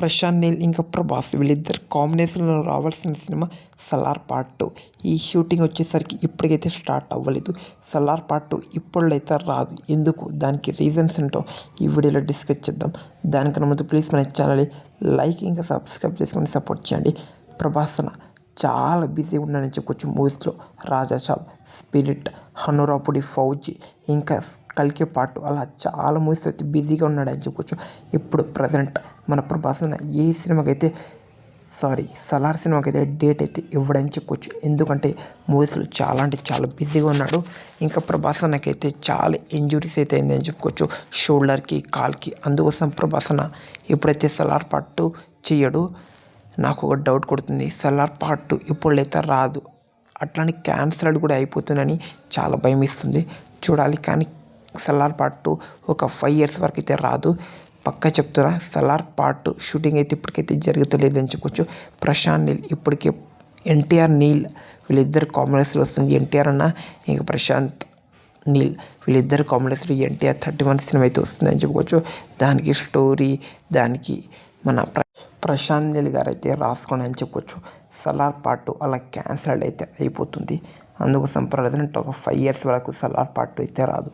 ప్రశాంత్ నీల్ ఇంకా ప్రభాస్ వీళ్ళిద్దరు కాంబినేషన్లో రావాల్సిన సినిమా సలార్ పార్ట్ టూ. ఈ షూటింగ్ వచ్చేసరికి ఇప్పటికైతే స్టార్ట్ అవ్వలేదు. సలార్ పార్ట్ టూ ఇప్పుడైతే రాదు. ఎందుకు? దానికి రీజన్స్ ఏంటో ఈ వీడియోలో డిస్కస్ చేద్దాం. దానికన్నా ముందు ప్లీజ్ మన ఛానల్ లైక్ ఇంకా సబ్స్క్రైబ్ చేసుకొని సపోర్ట్ చేయండి. ప్రభాస్ చాలా బిజీ ఉన్నానని చెప్పుకోవచ్చు మూవీస్లో రాజా స్పిరిట్ హనురాపుడి ఫౌజీ ఇంకా కలికే పాటు అలా చాలా మూవీస్ అయితే బిజీగా ఉన్నాడని చెప్పుకోవచ్చు ఇప్పుడు ప్రజెంట్ మన ప్రభాస్ అన్న ఏ సినిమాకైతే సారీ సలార్ సినిమాకి అయితే డేట్ అయితే ఇవ్వడని చెప్పుకోవచ్చు ఎందుకంటే మూవీస్లో చాలా అంటే చాలా బిజీగా ఉన్నాడు. ఇంకా ప్రభాస్ అన్నకైతే చాలా ఇంజురీస్ అయితే అయిందని చెప్పుకోవచ్చు. షోల్డర్కి కాల్కి అందుకోసం ప్రభాస్ అన్న ఎప్పుడైతే సలార్ పార్ట్ టూ చేయడు నాకు ఒక డౌట్ కొడుతుంది. సలార్ పార్ట్ టూ ఇప్పుడైతే రాదు. అట్లానే క్యాన్సల్డ్ కూడా అయిపోతుందని చాలా భయం ఇస్తుంది చూడాలి కానీ సలార్ పార్ట్ టూ ఒక ఫైవ్ ఇయర్స్ వరకు అయితే రాదు. పక్కా చెప్తున్నా సలార్ పార్ట్ టూ షూటింగ్ అయితే ఇప్పటికైతే జరుగుతలేదని చెప్పుకోవచ్చు ప్రశాంత్ నీల్ ఇప్పటికే ఎన్టీఆర్ నీల్ వీళ్ళిద్దరు కాంబినేషన్ వస్తుంది. ఎన్టీఆర్ అన్న ఇంకా ప్రశాంత్ నీల్ వీళ్ళిద్దరు combination NTR thirty one cinema అయితే వస్తుందని చెప్పుకోవచ్చు దానికి స్టోరీ దానికి మన ప్ర ప్రశాంత్ నీల్ గారు అయితే రాసుకోండి అని చెప్పుకోవచ్చు సలార్ పార్ట్ టూ అలా క్యాన్సల్డ్ అయితే అయిపోతుంది. అందుకోసం ప్రజెంట్ ఒక ఫైవ్ ఇయర్స్ వరకు సలార్ పార్ట్ టూ అయితే రాదు.